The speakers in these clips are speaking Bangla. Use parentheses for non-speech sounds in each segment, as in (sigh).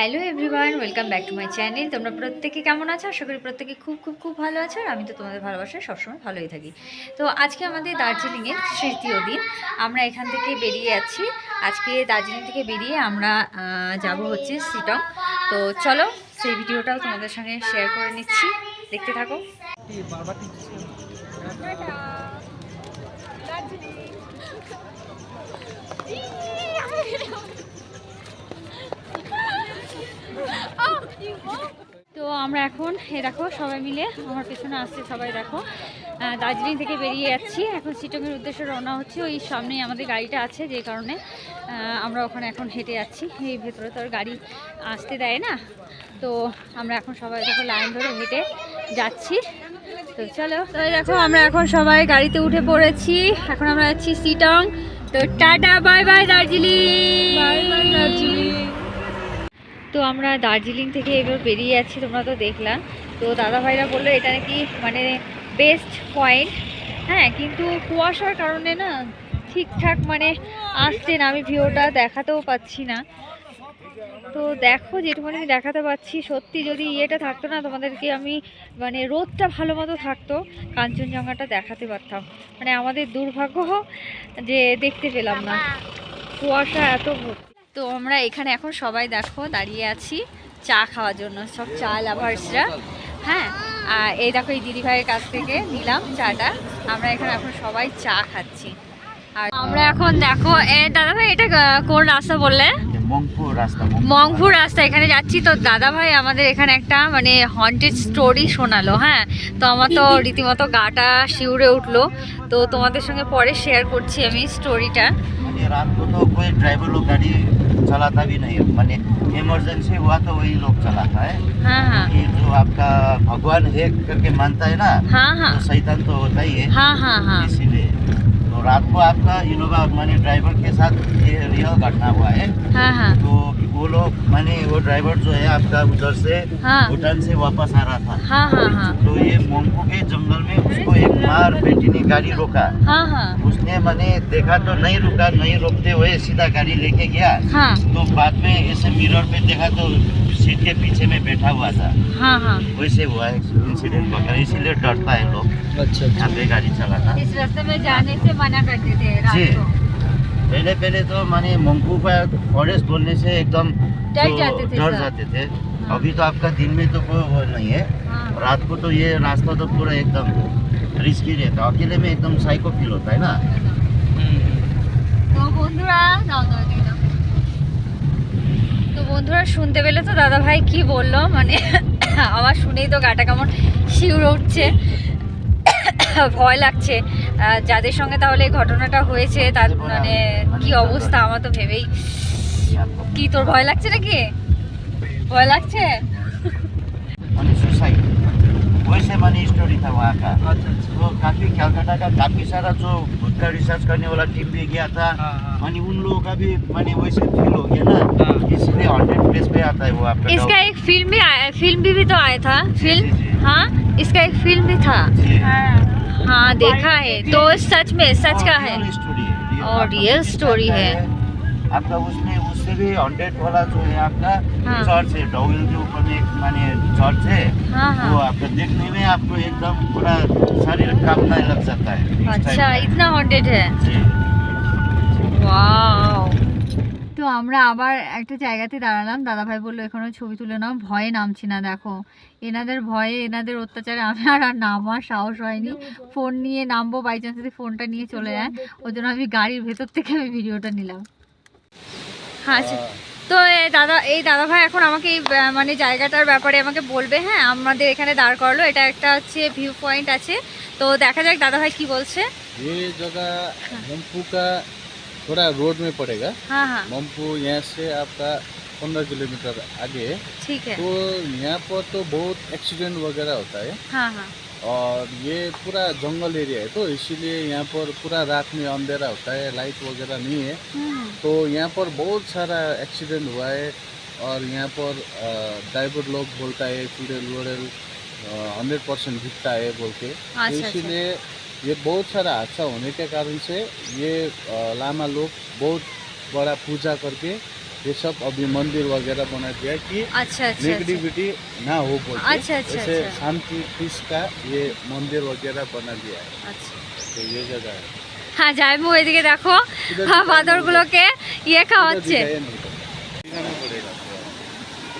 Hello everyone, welcome back to my channel. তোমরা প্রত্যেকে কেমন আছো? আশা করি প্রত্যেকে খুব খুব খুব ভালো আছো আর আমি তো তোমাদের ভালোবাসায় সবসময় ভালোই থাকি। তো আজকে আমাদের দার্জিলিংয়ের তৃতীয় দিন। আমরা এখান থেকে বেরিয়ে যাচ্ছি। আজকে দার্জিলিং থেকে বেরিয়ে আমরা যাব হচ্ছে সিটং। তো চলো সেই ভিডিওটাও তোমাদের সঙ্গে শেয়ার করে নিচ্ছি। দেখতে থাকো। তো আমরা এখন, এ দেখো, সবাই মিলে আমার পেছনে আসছে সবাই, দেখো। দার্জিলিং থেকে বেরিয়ে যাচ্ছি। এখন সিটংয়ের উদ্দেশ্যে রওনা হচ্ছে। ওই সামনেই আমাদের গাড়িটা আছে, যে কারণে আমরা ওখানে এখন হেঁটে যাচ্ছি। এই ভেতরে তো গাড়ি আসতে দেয় না। তো আমরা এখন সবাই দেখো লাইন ধরে হেঁটে যাচ্ছি। তো চলো, তো দেখো, আমরা এখন সবাই গাড়িতে উঠে পড়েছি। এখন আমরা যাচ্ছি সিটং। তো tata, bye bye, Darjeeling! Bye bye, Darjeeling! তো আমরা দার্জিলিং থেকে এবার বেরিয়ে যাচ্ছি তোমরা তো দেখলাম তো দাদা ভাইরা বলল এটা নাকি মানে বেস্ট পয়েন্ট হ্যাঁ কিন্তু কুয়াশার কারণে না ঠিকঠাক মানে আসছে না আমি ভিউটা দেখাতেও পাচ্ছি না। তো দেখো যেটুকুনি আমি দেখাতে পাচ্ছি সত্যি যদি ইয়েটা থাকতো না তোমাদেরকে আমি মানে রোদটা ভালো মতো থাকতো কাঞ্চনজঙ্ঘাটা দেখাতে পারতাম। মানে আমাদের দুর্ভাগ্য যে দেখতে পেলাম না। কুয়াশা এত ভর্তি তো আমরা এখানে এখন সবাই দেখো দাঁড়িয়ে আছি চা খাওয়ার জন্য সব চা লাভার্সরা। হ্যাঁ আর এই দেখো এই দিদিভাইয়ের কাছ থেকে নিলাম চাটা। আমরা এখানে এখন সবাই চা খাচ্ছি। আর আমরা এখন দেখো এ দাদা ভাই এটা কোন রাস্তা বললে? মংপুর রাস্তা এখানে যাচ্ছি। তো দাদা ভাই আমাদের এখানে একটা মানে হন্টেড স্টোরি শোনালো হ্যাঁ? তো আমার তো রীতিমতো গাটা শিউরে উঠল। তো তোমাদের সঙ্গে পরে শেয়ার করছি আমি স্টোরিটা রাত কোথাও ড্রাইভার লোক গাড়ি चलाता भी नहीं मैंने इमरजेंसी हुआ तो वही लोग चलाता है हाँ हाँ। जो आपका भगवान है करके मानता है ना हाँ हाँ। तो शैतान तो होता ही है हाँ हाँ हाँ। इसीलिए तो रात को आपका इनोवा मैंने ड्राइवर के साथ ये रियल घटना हुआ है हाँ हाँ। तो वो लोग मैंने वो ड्राइवर जो है आपका उधर से हाँ। भूटान से वापस आ रहा था। हाँ हाँ हाँ। तो ये मोंगपू के जंगल में उसको एक मार बेटी ने गाड़ी रोका। हाँ हाँ। उसने मैंने देखा तो नहीं रुका नहीं रोकते हुए सीधा गाड़ी लेके गया। हाँ। तो बाद में ऐसे मिरर में देखा तो सीट के पीछे में बैठा हुआ था। हाँ हाँ। वैसे हुआ है इंसिडेंट वगैरह इसीलिए डरता है लोग। अच्छा यहाँ पे गाड़ी चलाना इस रास्ते में जाने से मना करते थे रात जी। को। पहले पहले तो मैंने मंकू का फॉरेस्ट बोलने से एकदम डर तो जाते थे डर सब। जाते थे अभी तो आपका दिन में तो कोई वो नहीं है हाँ रात को तो ये रास्ता तो पूरा एकदम रिस्की रहता है अकेले में एकदम साइको फील होता है ना তো বন্ধুরা দাও দাও দিয়ে দাও। তো বন্ধুরা শুনতে পেলে তো দাদা ভাই কি বললো মানে আমার শুনেই তো গাটা কেমন শিউরে উঠছে ভয় লাগছে আহ, যাদের সঙ্গে তাহলে এই ঘটনাটা হয়েছে তার মানে কি অবস্থা আমার তো ভেবেই কি তোর ভয় লাগছে নাকি ভয় লাগছে मैंने सुसाइड वैसे मैंने स्टोरी था वहाँ का तो काफी कैलकाटा का काफी सारा जो भूत का रिसर्च करने वाला टीम भी गया था मैंने उन लोगों का भी मैंने वैसे फील हो गया ना इसलिए हंड्रेड प्लेस पे आता है वो आपका इसका एक फिल्म भी आया फिल्म भी, भी तो आया था जी, फिल्म जी। हाँ इसका एक फिल्म भी था जी। हाँ देखा है। तो सच में सच का है। और रियल स्टोरी है। आपका उसमें उससे भी हंड्रेड वाला जो है आपका हाँ। चर्च है डॉगिल के ऊपर में एक माने चर्च है हाँ, हाँ वो आपका देखने में आपको एकदम पूरा शरीर कामना लग जाता है। अच्छा इतना हंड्रेड है? वाह তো আমরা আবার একটা জায়গাতে দাঁড়ালাম। দাদাভাই বলল এখানেও ছবি তুলে নাও ভয়ে নামছি না দেখো। এনাদের ভয়ে এনাদের অত্যাচারে আমি আর আর নামার সাহস হয়নি। ফোন নিয়ে নামবো বাই চান্স যদি ফোনটা নিয়ে চলে যায় ওই জন্য আমি গাড়ির ভেতর থেকে আমি ভিডিওটা নিলাম। হ্যাঁ, আচ্ছা। তো দাদা এই দাদা ভাই এখন আমাকে এই মানে জায়গাটার ব্যাপারে আমাকে বলবে হ্যাঁ? আমাদের এখানে দাঁড় করালো। এটা একটা হচ্ছে ভিউ পয়েন্ট আছে। তো দেখা যাক দাদা ভাই কি বলছে। थोड़ा रोड में पड़ेगा। हाँ हाँ। ममपू यहाँ से आपका पंद्रह किलोमीटर आगे। है ठीक है। तो यहाँ पर तो बहुत एक्सीडेंट वगैरह होता है। हाँ हाँ। और ये पूरा जंगल एरिया है तो इसीलिए यहाँ पर पूरा रात में अंधेरा होता है लाइट वगैरह नहीं है। हम्म। तो यहाँ पर बहुत सारा एक्सीडेंट हुआ है और यहाँ पर ड्राइवर लोग बोलता है फीडल वोडल हंड्रेड परसेंट दिखता है बोल के। अच्छा, तो अच्छा। इसीलिए ये बहुत सारा हादसा होने के कारण से ये अ, लामा लोग बहुत बड़ा पूजा करके ये सब अभी मंदिर वगैरह बना दिया है कि अच्छा अच्छा अच्छा। नेगेटिविटी ना हो बोल के। अच्छा, अच्छा, ऐसे अच्छा। शांति पीस का ये मंदिर वगैरह बना दिया है আচ্ছা तो ये जगह है হ্যাঁ যাইবো এদিকে দেখো হ্যাঁ বাঁদরগুলোকে ইয়ে খাওয়াচ্ছে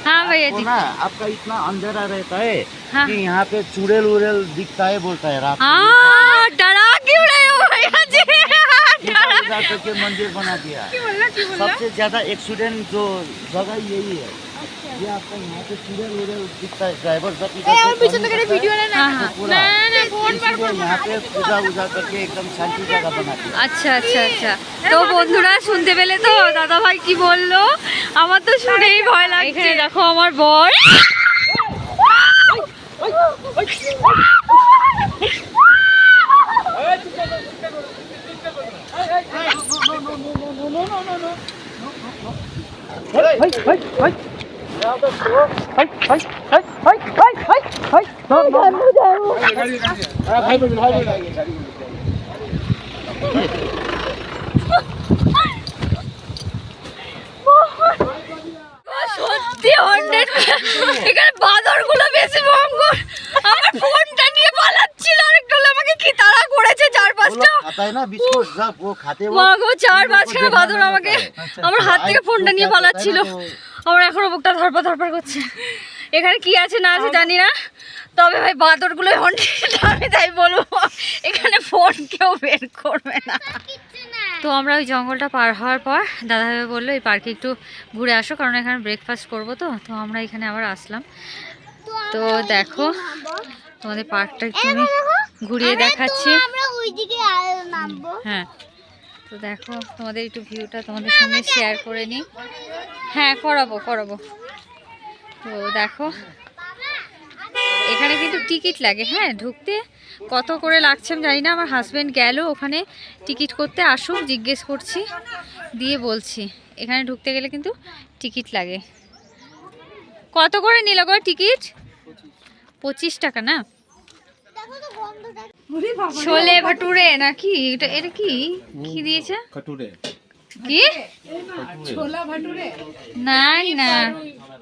हाँ भैया जी। आपका इतना अंधेरा रहता है हाँ। कि यहाँ पे चुड़ेल उड़ेल दिखता है बोलता है रात हाँ डरा क्यों रहे हो भैया जी? (laughs) डरा करके मंदिर बना दिया। सबसे ज़्यादा एक्सीडेंट जो जगह यही है। আচ্ছা আচ্ছা আচ্ছা তো বন্ধুরা শুনতে পেলে তো দাদা ভাই কি বলল আমার তো শুনেই ভয় লাগছে এখানে দেখো আমার বর সত্যি হান্ড্রেড এখানে বাদরগুলো বেশি ভঙ্গ আমার ফোনটা নিয়ে পালাচ্ছিল আর আমাকে কি তাড়া করেছে চার পাঁচটা খাতায় চার পাঁচখানা বাদর আমাকে। আমার হাত থেকে ফোনটা নিয়ে পালাচ্ছিল। আমার এখনও বুকটা ধরপা ধরপা করছে। এখানে কি আছে না আছে জানি না। তবে ভাই বাদরগুলো হন্টেড আমি তাই বলব। এখানে ফোন কেউ বের করবে না। তো আমরা ওই জঙ্গলটা পার হওয়ার পর দাদাভাই বলল এই পার্কে একটু ঘুরে আসো কারণ এখানে ব্রেকফাস্ট করব তো। তো আমরা এখানে আবার আসলাম। তো দেখো তোমাদের পার্কটা একটু ঘুরিয়ে দেখাচ্ছি। হ্যাঁ। তো দেখো, তোমাদের একটু ভিউটা তোমাদের সঙ্গে শেয়ার করে নিই। হ্যাঁ করাবো করাবো। তো দেখো, এখানে কিন্তু টিকিট লাগে। হ্যাঁ ঢুকতে কত করে লাগছে আমি জানি না, আমার হাজব্যান্ড গেল ওখানে টিকিট করতে, আসুক, জিজ্ঞেস করছি, দিয়ে বলছি। এখানে ঢুকতে গেলে কিন্তু টিকিট লাগে। কত করে নিল গো টিকিট? পঁচিশ টাকা না? ছোলে ভাটুরে নাকি? এটা এটা কি? কি দিয়েছে? ভাটুরে। কি? ছোলা ভাটুরে? না না।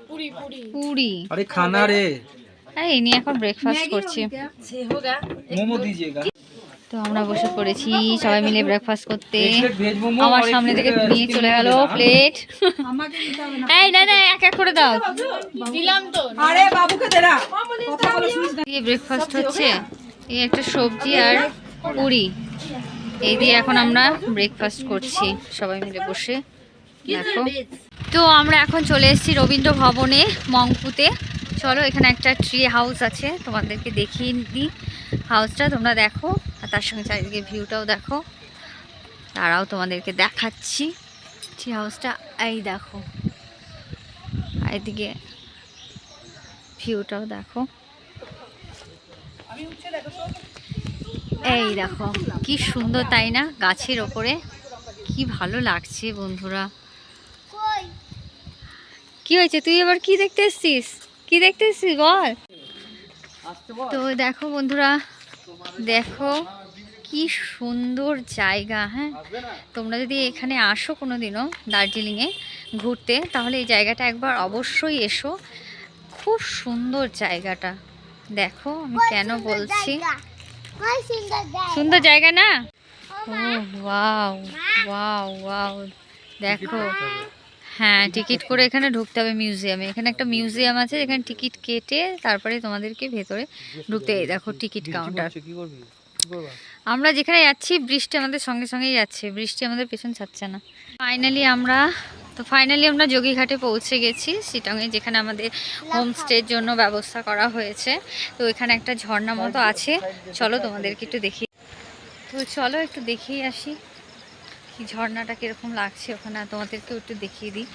পুরি পুরি। পুরি। আরে খানা রে। এই ইনি এখন ব্রেকফাস্ট করছে। মোমো দিজিয়েগা তো আমরা বসে পড়েছি সবাই মিলে ব্রেকফাস্ট করতে। আমার সামনে থেকে নিয়ে চলে গেল প্লেট এই না না এক এক করে দাও। দিলাম তো। আরে বাবুকে দে না। ব্রেকফাস্ট হচ্ছে। এই একটা সবজি আর পুরি। এই দিয়ে এখন আমরা ব্রেকফাস্ট করছি, সবাই মিলে বসে। দেখো। তো আমরা এখন চলে এসেছি রবীন্দ্র ভবনে, মংপুতে। চলো, এখানে একটা ট্রি হাউস আছে, তোমাদেরকে দেখিয়ে দিই। হাউসটা তোমরা দেখো, আর তার সঙ্গে চারিদিকে ভিউটাও দেখো। তারাও তোমাদেরকে দেখাচ্ছি। ট্রি হাউসটা এই দেখো। এদিকে ভিউটাও দেখো। এই দেখো, কি সুন্দর, তাই না? গাছের ওপরে। কি ভালো লাগছে বন্ধুরা। কি হয়েছে? তুই এবার কি দেখতে এসছিস? কি দেখতে এসছিস বল? তো দেখো বন্ধুরা, দেখো কি সুন্দর জায়গা হ্যাঁ? তোমরা যদি এখানে আসো কোনো দিনও দার্জিলিংয়ে ঘুরতে, তাহলে এই জায়গাটা একবার অবশ্যই এসো। খুব সুন্দর জায়গাটা। দেখো আমি কেন বলছি? সুন্দর জায়গা। না? ও ওয়াও ওয়াও ওয়াও। দেখো। হ্যাঁ টিকিট করে এখানে ঢুকতে হবে মিউজিয়ামে। এখানে একটা মিউজিয়াম আছে যেখানে টিকিট কেটে তারপরে তোমাদেরকে ভেতরে ঢুকতে দেখো টিকিট কাউন্টার। কি করবি? কি করবা? আমরা যেখানে যাচ্ছি বৃষ্টি আমাদের সঙ্গে সঙ্গেই যাচ্ছে। বৃষ্টি আমাদের পেছন ছাড়ছে না। ফাইনালি আমরা তো ফাইনালি আমরা যোগীঘাটে পৌঁছে গেছি সিটংয়ে যেখানে আমাদের হোমস্টের জন্য ব্যবস্থা করা হয়েছে। তো এখানে একটা ঝর্ণা মতো আছে। চলো তোমাদেরকে একটু দেখি। তো চলো একটু দেখিয়ে আসি কি ঝর্ণাটা কীরকম লাগছে ওখানে। তোমাদেরকেও একটু দেখিয়ে দিই।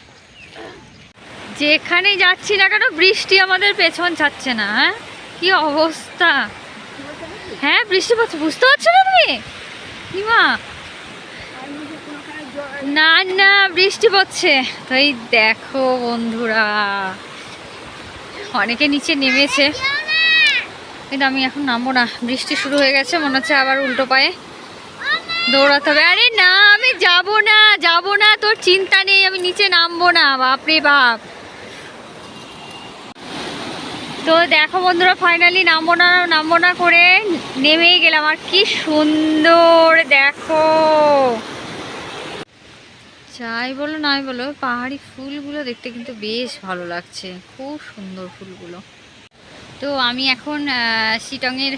যেখানে যাচ্ছি না কেন বৃষ্টি আমাদের পেছন ছাড়ছে না হ্যাঁ? কি অবস্থা? হ্যাঁ বৃষ্টি পড়ছে, বুঝতে পারছ না তুমি? নিমা না না, বৃষ্টি পড়ছে। তো এই দেখো বন্ধুরা, অনেকে নিচে নেমেছে। কিন্তু আমি এখন নামবো না, বৃষ্টি শুরু হয়ে গেছে, মনে হচ্ছে আবার উল্টো পায়ে দৌড়াতে হবে। আরে না, আমি যাব না যাব না, তোর চিন্তা নেই, আমি নিচে নামবো না বাপরে বাপ। তো দেখো বন্ধুরা ফাইনালি নামবো না নামবো না করে নেমেই গেলাম, আর কি সুন্দর, দেখো। যাই বলো নাই বলো পাহাড়ি ফুলগুলো দেখতে কিন্তু বেশ ভালো লাগছে। খুব সুন্দর ফুলগুলো। তো আমি এখন শিটংয়ের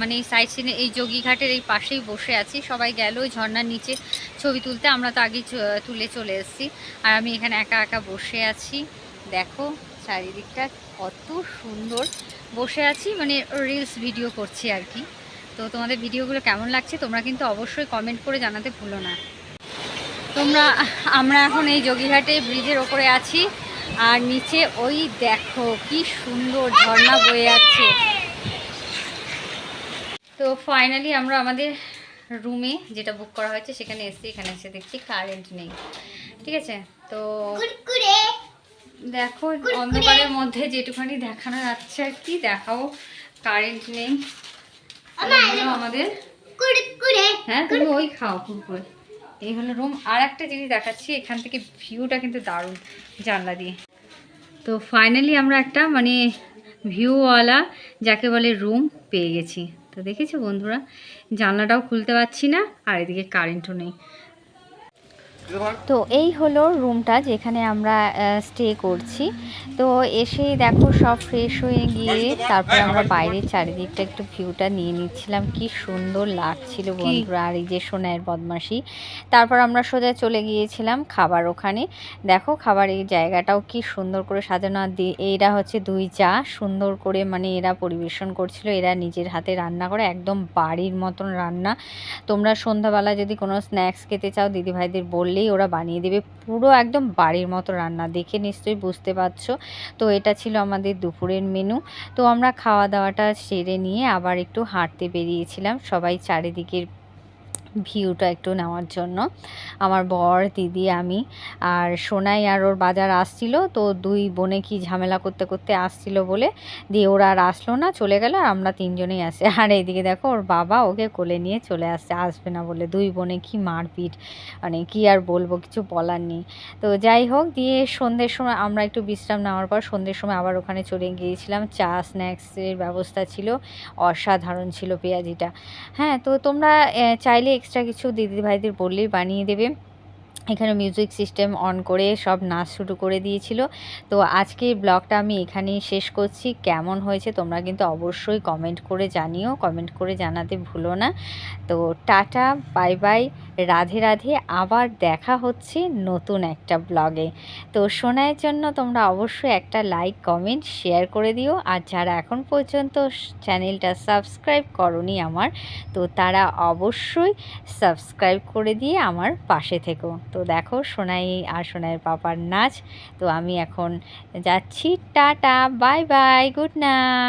মানে সাইড সিনে, এই যোগীঘাটের এই পাশেই বসে আছি। সবাই গেল ওই ঝর্ণার নিচে ছবি তুলতে, আমরা তো আগেই তুলে চলে এসেছি। আর আমি এখানে একা একা বসে আছি। দেখো চারিদিকটা কত সুন্দর। বসে আছি মানে রিলস ভিডিও করছি আর কি। তো তোমাদের ভিডিওগুলো কেমন লাগছে তোমরা কিন্তু অবশ্যই কমেন্ট করে জানাতে ভুলো না। তোমরা আমরা এখন এই যোগীঘাটে ব্রিজের ওপরে আছি। আর নিচে ওই দেখো কি সুন্দর ঝর্ণা বয়ে যাচ্ছে। তো ফাইনালি আমরা আমাদের রুমে যেটা বুক করা হয়েছে সেখানে এসেছি এখানে এসে দেখছি কারেন্ট নেই। ঠিক আছে? তো দেখো অন্ধকারের মধ্যে যেটুখানি দেখানো যাচ্ছে আর কি দেখাও কারেন্ট নেই। আমাদের হ্যাঁ তুমি ওই খাও কুরকুরে। এই হলো রুম আর একটা জিনিস দেখাচ্ছি, এখান থেকে ভিউটা কিন্তু দারুণ জানলা দিয়ে। তো ফাইনালি আমরা একটা মানে ভিউওয়ালা যাকে বলে রুম পেয়ে গেছি। তো দেখেছি বন্ধুরা, জানলাটাও খুলতে পারছি না, আর এদিকে কারেন্টও নেই। তো এই হলো রুমটা যেখানে আমরা স্টে করছি। তো এসেই দেখো সব ফ্রেশ হয়ে গিয়ে তারপর আমরা বাইরের চারিদিকটা একটু ভিউটা নিয়ে নিচ্ছিলাম। কি সুন্দর লাগছিল বন্ধুরা আর এই যে সোনার বদমাসি তারপর আমরা সোজা চলে গিয়েছিলাম খাবার ওখানে। দেখো খাবার এই জায়গাটাও কি সুন্দর করে সাজানো। আর এরা হচ্ছে দুই চা। সুন্দর করে মানে এরা পরিবেশন করছিল। এরা নিজের হাতে রান্না করে একদম বাড়ির মতন রান্না। তোমরা সন্ধ্যাবেলা যদি কোনো স্ন্যাক্স খেতে চাও দিদিভাইদের বললেই ওরা বানিয়ে দেবে। পুরো একদম বাড়ির মতো রান্না, দেখে নিশ্চয়ই বুঝতে পারছ। তো এটা ছিল আমাদের দুপুরের মেনু তো আমরা খাওয়া দাওয়াটা সেরে নিয়ে আবার একটু হাঁটতে বেরিয়েছিলাম। সবাই চারিদিকের ভিউটা একটু নেওয়ার জন্য। আমার বর, দিদি, আমি আর সোনাই আর ওর বাজার আসছিল, তো দুই বোনে কি ঝামেলা করতে করতে আসছিল বলে দিয়ে ওরা আর আসলো না, চলে গেল আর আমরা তিনজনেই আসি (laughs) আর এইদিকে দেখো ওর বাবা ওকে কোলে নিয়ে চলে আসছে, আসবে না বলে। দুই বোনে কি মারপিট মানে কি আর বলব, কিছু বলার নেই। তো যাই হোক, দিয়ে সন্ধ্যের সময় আমরা একটু বিশ্রাম নেওয়ার পর সন্ধ্যের সময় আবার ওখানে চলে গিয়েছিলাম। চা স্ন্যাক্সের ব্যবস্থা ছিল, অসাধারণ ছিল পেঁয়াজিটা। হ্যাঁ তো তোমরা চাইলে এক্সট্রা কিছু দিদি ভাইদের বললেই বানিয়ে দেবে। এখানে মিউজিক সিস্টেম অন করে সব নাচ শুরু করে দিয়েছিল। তো আজকে ব্লগটা আমি এখানেই শেষ করছি। কেমন হয়েছে তোমরা কিন্তু অবশ্যই কমেন্ট করে জানিও। কমেন্ট করে জানাতে ভুলো না। তো tata bye bye Radhe Radhe. আবার দেখা হচ্ছে নতুন একটা ব্লগে তো শোনার জন্য তোমরা অবশ্যই একটা লাইক কমেন্ট শেয়ার করে দিও। আর যারা এখন পর্যন্ত চ্যানেলটা সাবস্ক্রাইব করনি আমার, তো তারা অবশ্যই সাবস্ক্রাইব করে দিয়ে আমার পাশে থেকো। তো দেখো সোনাই আর সোনাইয়ের পাপার নাচ। তো আমি এখন যাচ্ছি। Tata, bye bye, good night.